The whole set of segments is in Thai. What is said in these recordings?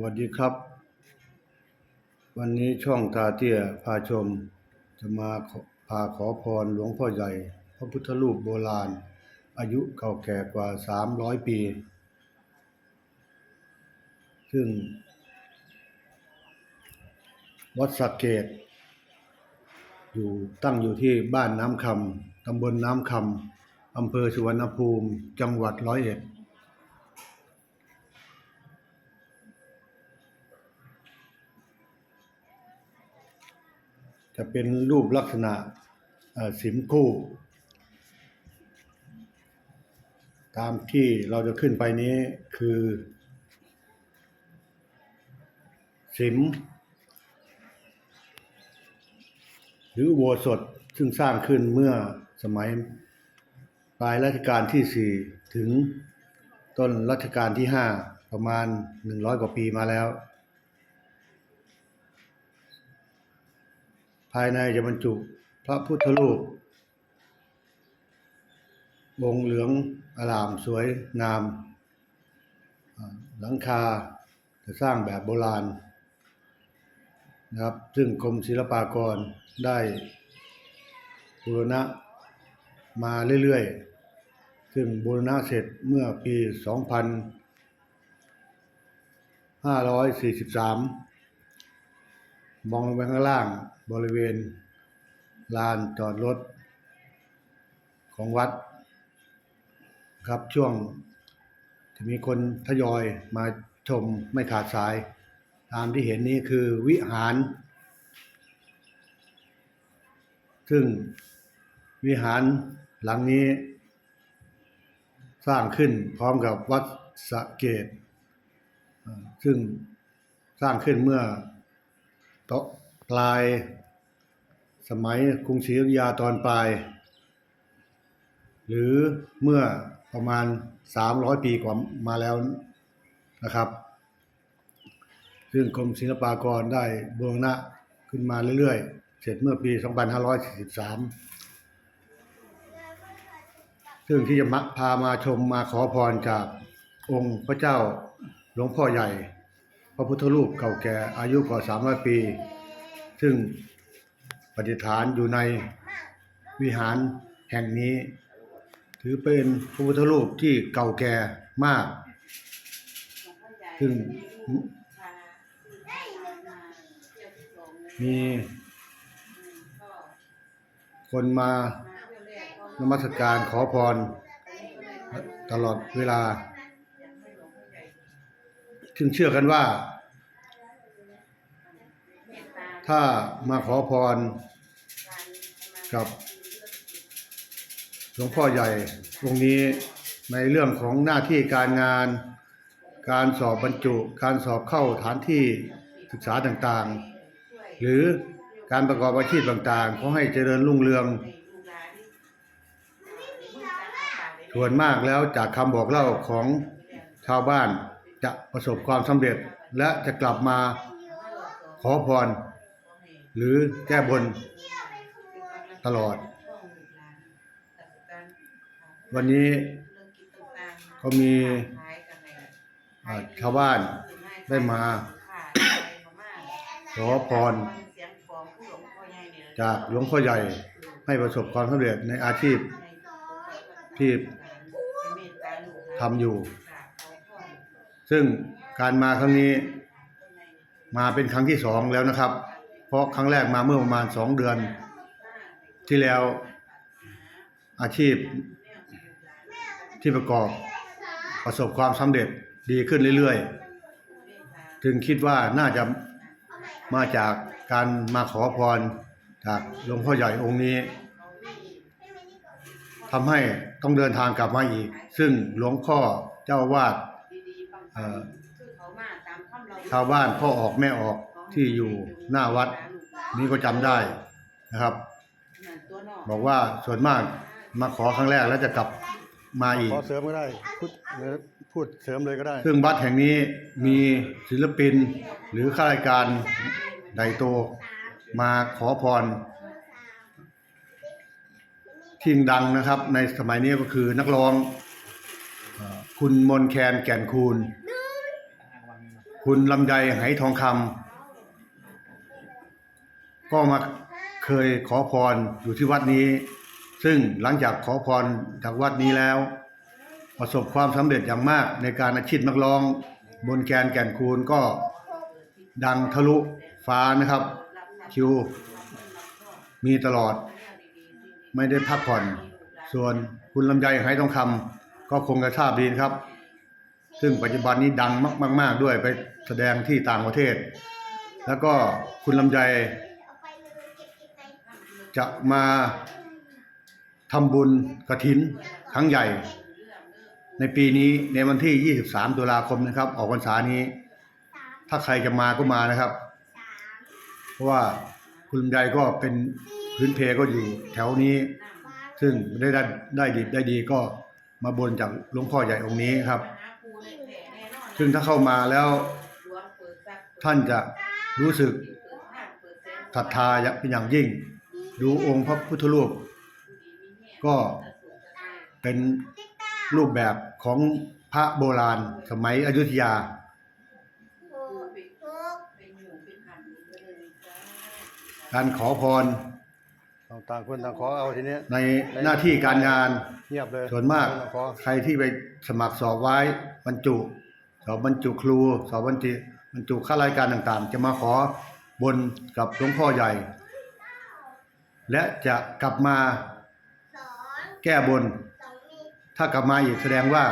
วัสดีครับ วันนี้ช่องตาเตี้ยพาชม จะมาพาขอพรหลวงพ่อใหญ่ พระพุทธรูปโบราณ อายุเก่าแก่กว่า 300 ปี ซึ่ง วัดสักเกต อยู่ตั้งอยู่ที่บ้านน้ำคำตำบลน้ำคำอำเภอสุวรรณภูมิ จังหวัดร้อยเอ็ด จะเป็นรูปลักษณะสิมคู่ ตามที่เราจะขึ้นไปนี้คือ สิม หรือโบสถซึ่งสร้างขึ้นเมื่อสมัยปลายรัชกาลที่สี่ถึงต้นรัชกาลที่ห้าประมาณหนึ่งร้อยกว่าปีมาแล้ว ภายในจะบรรจุพระพุทธรูปองค์เหลืองอลามสวยงาม หลังคาจะสร้างแบบโบราณนะครับ ซึ่งกรมศิลปากรได้บูรณะมาเรื่อยๆ ซึ่งบูรณะเสร็จเมื่อปี 2543 มองลงไปข้างล่างบริเวณลานจอดรถของวัดครับช่วงจะมีคนทยอยมาชมไม่ขาดสาย ตามที่เห็นนี้คือวิหาร ซึ่งวิหารหลังนี้ สร้างขึ้นพร้อมกับวัดสะเกต ซึ่งสร้างขึ้นเมื่อต ลายสมัยกรุงศรีอยุธยาตอนปลาย หรือเมื่อประมาณ 300 ปีกว่ามาแล้วนะครับ ซึ่งกรมศิลปากรได้บูรณะขึ้นมาเรื่อยๆ เสร็จเมื่อปี 2543 ซึ่งที่จะมาพามาชมมาขอพรจากองค์พระเจ้าหลวงพ่อใหญ่ พระพุทธรูปเก่าแก่อายุกว่า 300 ปี ซึ่งประดิฐานอยู่ในวิหารแห่งนี้ ถือเป็นพระพุทธรูปที่เก่าแก่มาก ซึ่งมีคนมานมัสการขอพร ตลอดเวลา ซึ่งเชื่อกันว่า ถ้ามาขอพรกับหลวงพ่อใหญ่องนี้ในเรื่องของหน้าที่การงาน การสอบบรรจุ การสอบเข้าฐานที่ศึกษาต่างๆ หรือการประกอบอาชีพต่างๆขอให้เจริญรุ่งเรือง ส่วนมากแล้วจากคำบอกเล่าของชาวบ้านจะประสบความสำเร็จและจะกลับมาขอพร หรือแก้บนตลอด วันนี้ก็มีชาวบ้านได้มาขอพร จากหลวงพ่อใหญ่ให้ประสบความสำเร็จในอาชีพที่ทำอยู่ ซึ่งการมาครั้งนี้มาเป็นครั้งที่สองแล้วนะครับ เพราะครั้งแรกมาเมื่อประมาณสองเดือน ที่แล้วอาชีพที่ประกอบประสบความสำเร็จดีขึ้นเรื่อยๆจึงคิดว่าน่าจะมาจากการมาขอพรจากหลวงพ่อใหญ่องค์นี้ทำให้ต้องเดินทางกลับมาอีก ซึ่งหลวงพ่อเจ้าวาดชาวบ้านพ่อออกแม่ออก ที่อยู่หน้าวัด นี้ก็จำได้นะครับ บอกว่าส่วนมากมาขอครั้งแรกแล้วจะกลับมาอีก ขอเสริมก็ได้ พูดพูดเสริมเลยก็ได้ ซึ่งวัดแห่งนี้มีศิลปินหรือข้าราชการใดโต มาขอพรที่ดังนะครับ ในสมัยนี้ก็คือนักร้องเอ่อคุณมนแคนแก่นคูณ คุณลำไยไหทองคำ ก็มาเคยขอพรอยู่ที่วัดนี้ ซึ่งหลังจากขอพรจากวัดนี้แล้ว ประสบความสำเร็จอย่างมากในการอาชีพนักร้อง บนแกนแก่นคูณก็ดังทะลุฟ้านะครับ คิว มีตลอด ไม่ได้พักผ่อน ส่วนคุณลำไยไหทองคำก็คงจะทราบดีนครับ ซึ่งปัจจุบันนี้ดังมาก ๆ ด้วยไปแสดงที่ต่างประเทศ แล้วก็คุณลำไย จะมาทำบุญกระถินครั้งใหญ่ ในปีนี้ในวันที่ 23 ตุลาคมนะครับ ออกพรรษานี้ ถ้าใครจะมาก็มานะครับ เพราะว่าคุณลำไยก็เป็นพื้นเพก็อยู่แถวนี้ ซึ่งได้ได้ได้ดีได้ดีก็มาบนจากหลวงพ่อใหญ่องค์นี้ครับ ซึ่งถ้าเข้ามาแล้วท่านจะรู้สึกศรัทธาเป็นอย่างยิ่ง ดูองค์พระพุทธรูปก็เป็นรูปแบบของพระโบราณสมัยอยุธยา การขอพรต่างคนต่างขอเอาทีเนี้ยในหน้าที่การงานเงียบเลยส่วนมากต่งคนต่งขอใครที่ไปสมัครสอบไว้บรรจุ สอบบรรจุครู สอบบรรจุบรรจุข้ารายการต่างๆ จะมาขอบนกับหลวงพ่อใหญ่ และจะกลับมาแก้บน ถ้ากลับมาอีกแสดงว่า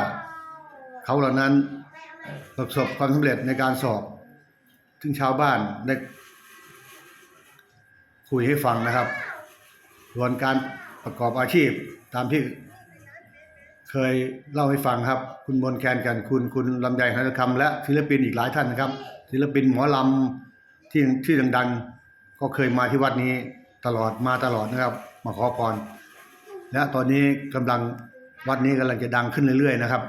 เขาเหล่านั้นประสบความสำเร็จในการสอบ ซึ่งชาวบ้านได้คุยให้ฟังนะครับส่วนการประกอบอาชีพตามที่เคยเล่าให้ฟังครับ คุณมนแคนกันคุณคุณลำไยหันคำและศิลปินอีกหลายท่านนะครับ ศิลปินหมอลำที่ที่ดัง ๆ ก็เคยมาที่วัดนี้ ตลอดมาตลอดนะครับ มาขอพร และตอนนี้กำลังวัดนี้กำลังจะดังขึ้นเรื่อยๆนะครับ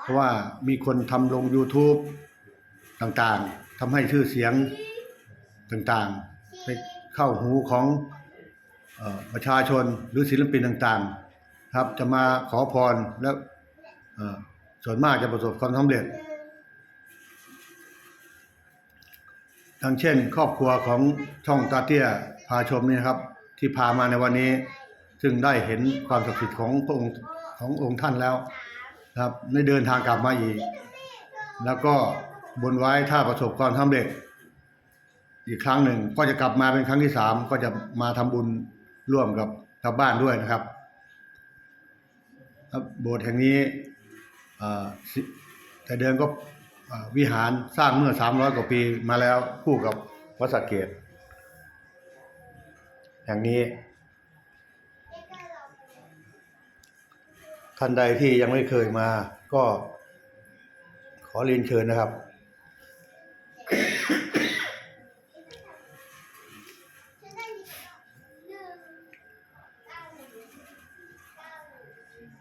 เพราะว่ามีคนทำลง YouTube ต่างๆทำให้ชื่อเสียงต่างๆ ไปเข้าหูของออประชาชนหรือศิลปินต่างๆ ครับจะมาขอพรแล้วเอ่อส่วนมากจะประสบความสำเร็จดังเช่น ครอบครัวของช่องตาเตี้ยาชมนี่นะครับ ที่พามาในวันนี้ ซึ่งได้เห็นความศักดิ์สิทธิ์ของพระองค์ขององค์ท่านแล้วนะครับได้เดินทางกลับมาอีก แล้วก็บนไว้ถ้าประสบความสำเร็จ อีกครั้งหนึ่งก็จะกลับมาเป็นครั้งที่สามก็จะมาทำบุญร่วมกับชาวบ้านด้วยนะครับโบสถ์แห่งนี้แต่เดิมก็วิหารสร้างเมื่อ 300 กว่าปีมาแล้วคู่กับวัดสระเกต แห่างนี้ ท่านใดที่ยังไม่เคยมา ก็ขอเรียนเชิญนะครับ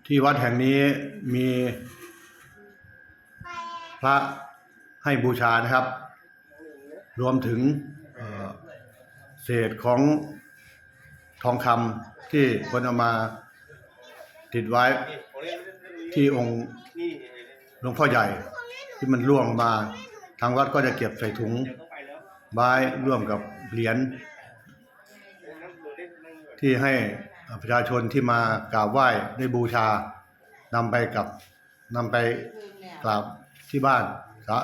ที่วัดแห่งนี้มีพระให้บูชานะครับ รวมถึงเศษของ ทองคำที่คนเอามาติดไว้ที่องค์หลวงพ่อใหญ่ที่มันร่วงมาทางวัดก็จะเก็บใส่ถุงไว้ร่วมกับเหรียญที่ให้ประชาชนที่มากราบไหว้ได้บูชานำไปกับนำไปกราบที่บ้านสะ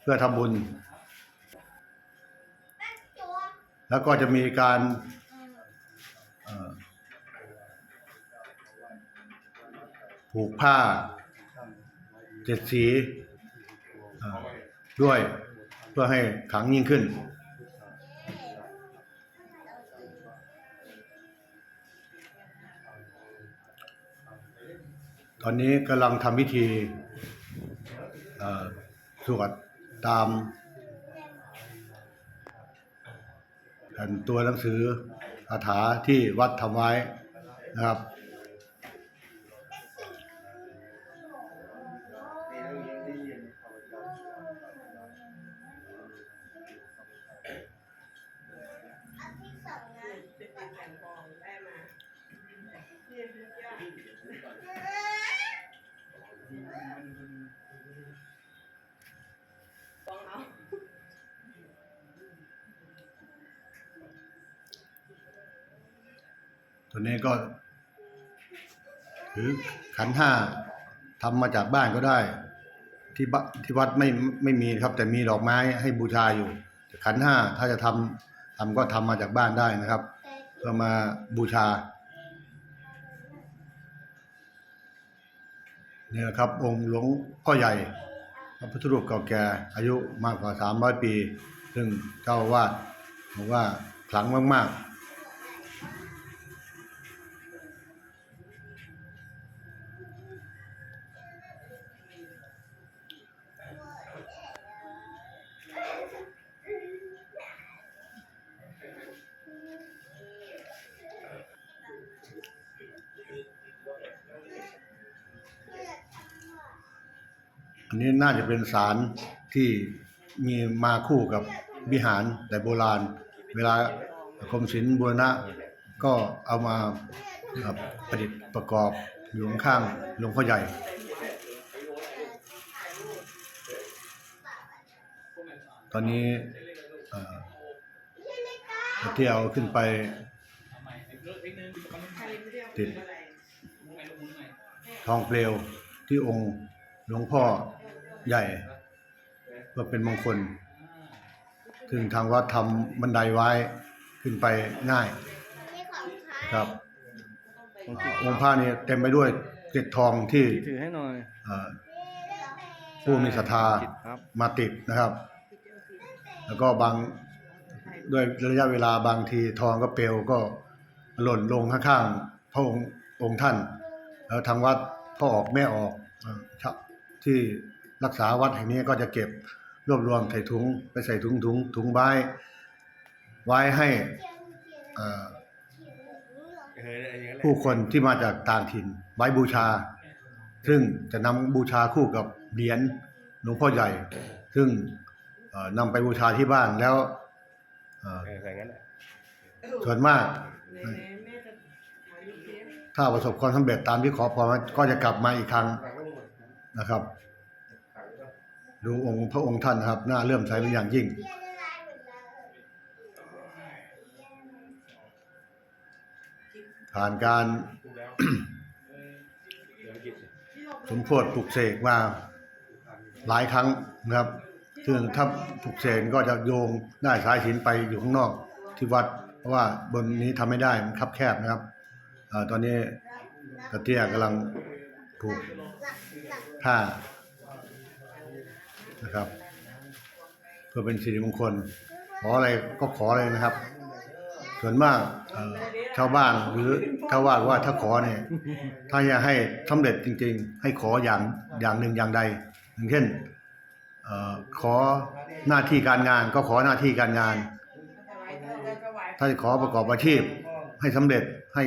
เพื่อทำบุญ แล้วก็จะมีการผูกผ้าเจ็ดสีด้วยเพื่อให้ขังยิ่งขึ้น ตอนนี้กำลังทำพิธีสวดตาม ตัวหนังสือคาถาที่วัดทำไว้นะครับ ตัวนี้ก็ถือขันห้าทำมาจากบ้านก็ได้ ที่บที่วัดไม่ไม่มีครับ แต่มีดอกไม้ให้บูชาอยู่ ขันห้าถ้าจะทำทำก็ทำมาจากบ้านได้นะครับเพื่อมาบูชาเนี่ยครับ องค์หลวงพ่อใหญ่ พระพุทธรูปเก่าแก่อายุมากกว่า300ปี ซึ่งเจ้าอาวาดบอกว่าขลังมาก ๆ อันนี้น่าจะเป็นสารที่มีมาคู่กับวิหารแต่โบราณ เวลากรมศิลป์บูรณะก็เอามาประดิษฐ์ประกอบอยู่ข้างหลวงพ่อใหญ่ตอนนี้เที่เอาขึ้นไป ติดทองเปลวที่องค์หลวงพ่อ ใหญ่เพื่อเป็นมงคล ซึ่งทางวัดทำบันไดไว้ขึ้นไปง่ายนี่ของใครครับองค์พระนี่เต็มไปด้วยเกล็ดทองที่ถือให้หน่อยเอ่อผู้มีศรัทธาจิตครับมาติดนะครับ แล้วก็บางด้วยระยะเวลาบางทีทองก็เปลวก็หล่นลงข้างๆพระองค์องค์ท่าน แล้วทางวัดพ่อออกแม่ออกเอ่อชะที่ รักษาวัดแห่งนี้ก็จะเก็บรวบรวมใส่ถุงไปใส่ถุงถุงถุงใบไว้ให้ผู้คนที่มาจากต่างถิ่นไว้บูชา ซึ่งจะนำบูชาคู่กับเหรียญหลวงพ่อใหญ่ ซึ่งนำไปบูชาที่บ้านแล้วส่วนมาก ถ้าประสบความสำเร็จตามที่ขอพรก็จะกลับมาอีกครั้งนะครับ ดูองค์พระองค์ท่านนะครับน่าเลื่อมใสเป็นอย่างยิ่ง ผ่านการสมโพธิปลุกเสกมาหลายครั้งนะครับซึ่งถ้าปลุกเสกก็จะโยงได้สายสินไปอยู่ข้างนอกที่วัด เพราะว่าบนนี้ทำไม่ได้มันคับแคบนะครับอตอนนี้กระเตี้ยกำลังผูกผ้า นะครับ เพื่อเป็นสิริมงคล ขออะไรก็ขอเลยนะครับ ส่วนมากชาวบ้านหรือชาวบ้านว่าถ้าขอเนี่ยถ้าอยากให้สำเร็จจริง ๆ ให้ขออย่างอย่างหนึ่งอย่างใดอย่างเช่นขอหน้าที่การงานก็ขอหน้าที่การงาน ถ้าขอประกอบอาชีพ ให้สำเร็จให้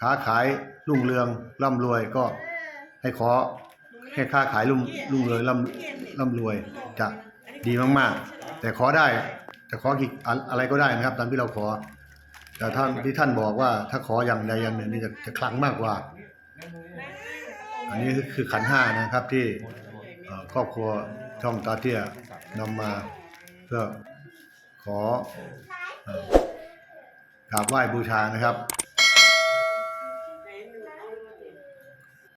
ค้าขายรุ่งเรืองร่ำรวยก็ให้ขอ ให้ค้าขายรุ่งรุ่งเรืองร่ำร่ำรวยจะดีมากๆ แต่ขอได้จะขอกี่อะไรก็ได้นะครับ ตามที่เราขอ แต่ท่านที่ท่านบอกว่าถ้าขออย่างใดอย่างหนึ่งนี่จะจะคลังมากกว่า อันนี้คือขันห้านะครับที่ครอบครัวช่องตาเตี้ยนำมาเพื่อขออกราบไหว้บูชานะครับ